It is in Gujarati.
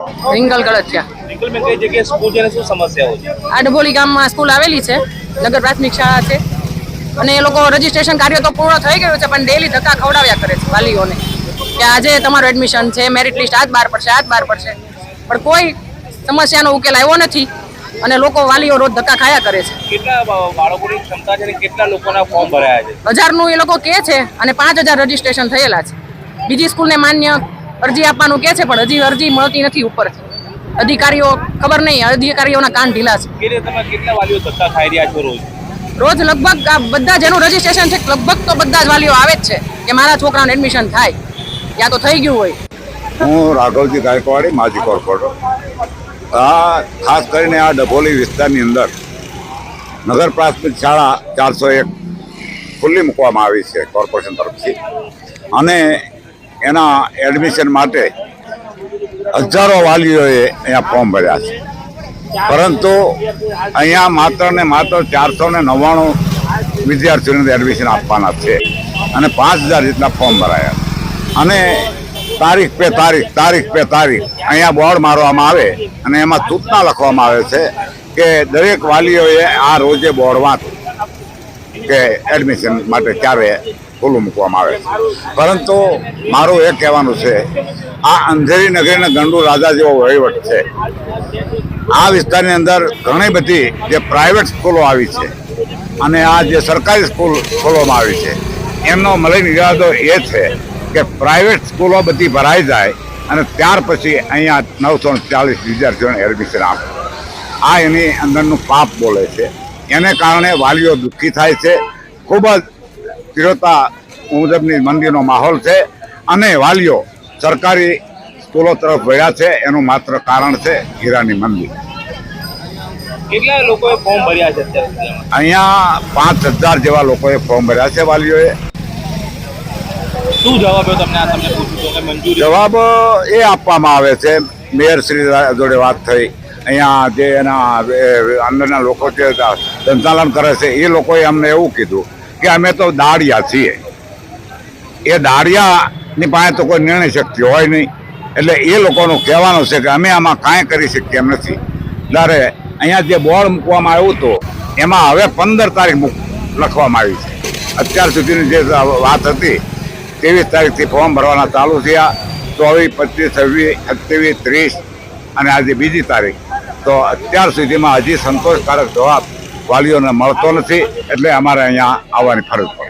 રિંગલ ગળતિયા નિકલમાં કઈ જગ્યાએ સ્કૂલ અને શું સમસ્યાઓ છે? આ ડભોલી ગામમાં સ્કૂલ આવેલી છે નગર પ્રાથમિક શાળા છે. અને એ લોકો રજીસ્ટ્રેશન કાર્ય તો પૂર્ણ થઈ ગયું છે પણ ડેલી ધક્કા ખવડાવ્યા કરે છે વાલીઓને. કે આજે તમારું એડમિશન છે મેરિટ લિસ્ટ આજ બહાર પડશે આજ બહાર પડશે. પણ કોઈ સમસ્યાનો ઉકેલ આવ્યો નથી અને લોકો વાલીઓ રોજ ધક્કા ખાયા કરે છે. કેટલા બાળકોની ક્ષમતા છે અને કેટલા લોકોના ફોર્મ ભરાયા છે? હજારનું એ લોકો કહે છે અને પાંચ હજાર રજીસ્ટ્રેશન થયેલા છે. બીજી સ્કૂલને માન્ય અરજી આપવાનું કહે છે પણ હજી અરજી મળતી નથી ઉપરથી અધિકારીઓ ખબર નહીં અધિકારીઓના કાન ઢીલા છે. કે રીતે તમે કેટલા વાલીઓ ધક્કા ખાઈ રહ્યા છો રોજ? રોજ લગભગ આ બધા જેનું રજીસ્ટ્રેશન છે લગભગ તો બધા જ વાલીઓ આવે જ છે કે મારા છોકરાનું એડમિશન થાય યા તો થઈ ગયું હોય. હું રાઘવજી ગાયકવાડી માજી કોર્પોરેટર. આ ખાસ કરીને આ ડભોલી વિસ્તારની અંદર નગર પ્રાથમિક શાળા ચારસો એક ખુલ્લી મૂકવામાં આવી છે કોર્પોરેશન તરફથી. અને એના એડમિશન માટે હજારો વાલીઓએ અહીંયા ફોર્મ ભર્યા છે. પરંતુ અહીંયા માત્ર ને માત્ર ચારસો ને નવ્વાણું વિદ્યાર્થીઓને એડમિશન આપવાના છે અને પાંચ હજાર જેટલા ફોર્મ ભરાયા અને તારીખ પે તારીખ તારીખ પે તારીખ અહીંયા બોર્ડ મારવામાં આવે અને એમાં સૂચના લખવામાં આવે છે કે દરેક વાલીઓએ આ રોજે બોર્ડ વાંચ કે એડમિશન માટે ક્યારે ખુલ્લું મૂકવામાં આવે છે. પરંતુ મારું એ કહેવાનું છે, આ અંધેરી નગરીના ગંડુ રાજા જેવો વહીવટ છે. આ વિસ્તારની અંદર ઘણી બધી જે પ્રાઇવેટ સ્કૂલો આવી છે અને આ જે સરકારી સ્કૂલ ખોલવામાં આવી છે, એમનો મલિન ઇરાદો એ છે કે પ્રાઇવેટ સ્કૂલો બધી ભરાઈ જાય અને ત્યાર પછી અહીંયા નવસો ચાલીસ વિદ્યાર્થીઓને એડમિશન આપે. આ એની અંદરનું પાપ બોલે છે. એને કારણે વાલીઓ દુઃખી થાય છે. ખૂબ જ તીવ્રતા મુજબની મંદીનો માહોલ છે. અને વાલીઓ સરકારી સ્કૂલો તરફ વળ્યા છે. એનું માત્ર કારણ છે હીરાની મંદી. કેટલા લોકોએ ફોર્મ ભર્યા છે અહીંયા પાંચ હજાર જેવા લોકોએ ફોર્મ ભર્યા છે વાલીઓએ. શું જવાબ તમને? આ તમને પૂછ્યું કે મંજૂરી? જવાબ એ આપવામાં આવે છે. મેયર શ્રી જોડે વાત થઈ. અહીંયા જે એના અંદરના લોકો જે સંચાલન કરે છે એ લોકોએ અમને એવું કીધું કે અમે તો દાડિયા છીએ. એ દાડિયાની પાસે તો કોઈ નિર્ણય શક્તિ હોય નહીં. એટલે એ લોકોનું કહેવાનું છે કે અમે આમાં કાંઈ કરી શકીએ એમ નથી. ત્યારે અહીંયા જે બોર્ડ મૂકવામાં આવ્યું હતું, એમાં હવે પંદર તારીખ લખવામાં આવી છે. અત્યાર સુધીની જે વાત હતી, ત્રેવીસ તારીખથી ફોર્મ ભરવાના ચાલુ થયા, ચોવીસ, પચીસ, છવ્વીસ અઠ્યાવીસ ત્રીસ અને આજે બીજી તારીખ. તો અત્યાર સુધીમાં હજી સંતોષકારક જવાબ વાલીઓને મળતો નથી એટલે અમારે અહીંયા આવવાની ફરજ પડી.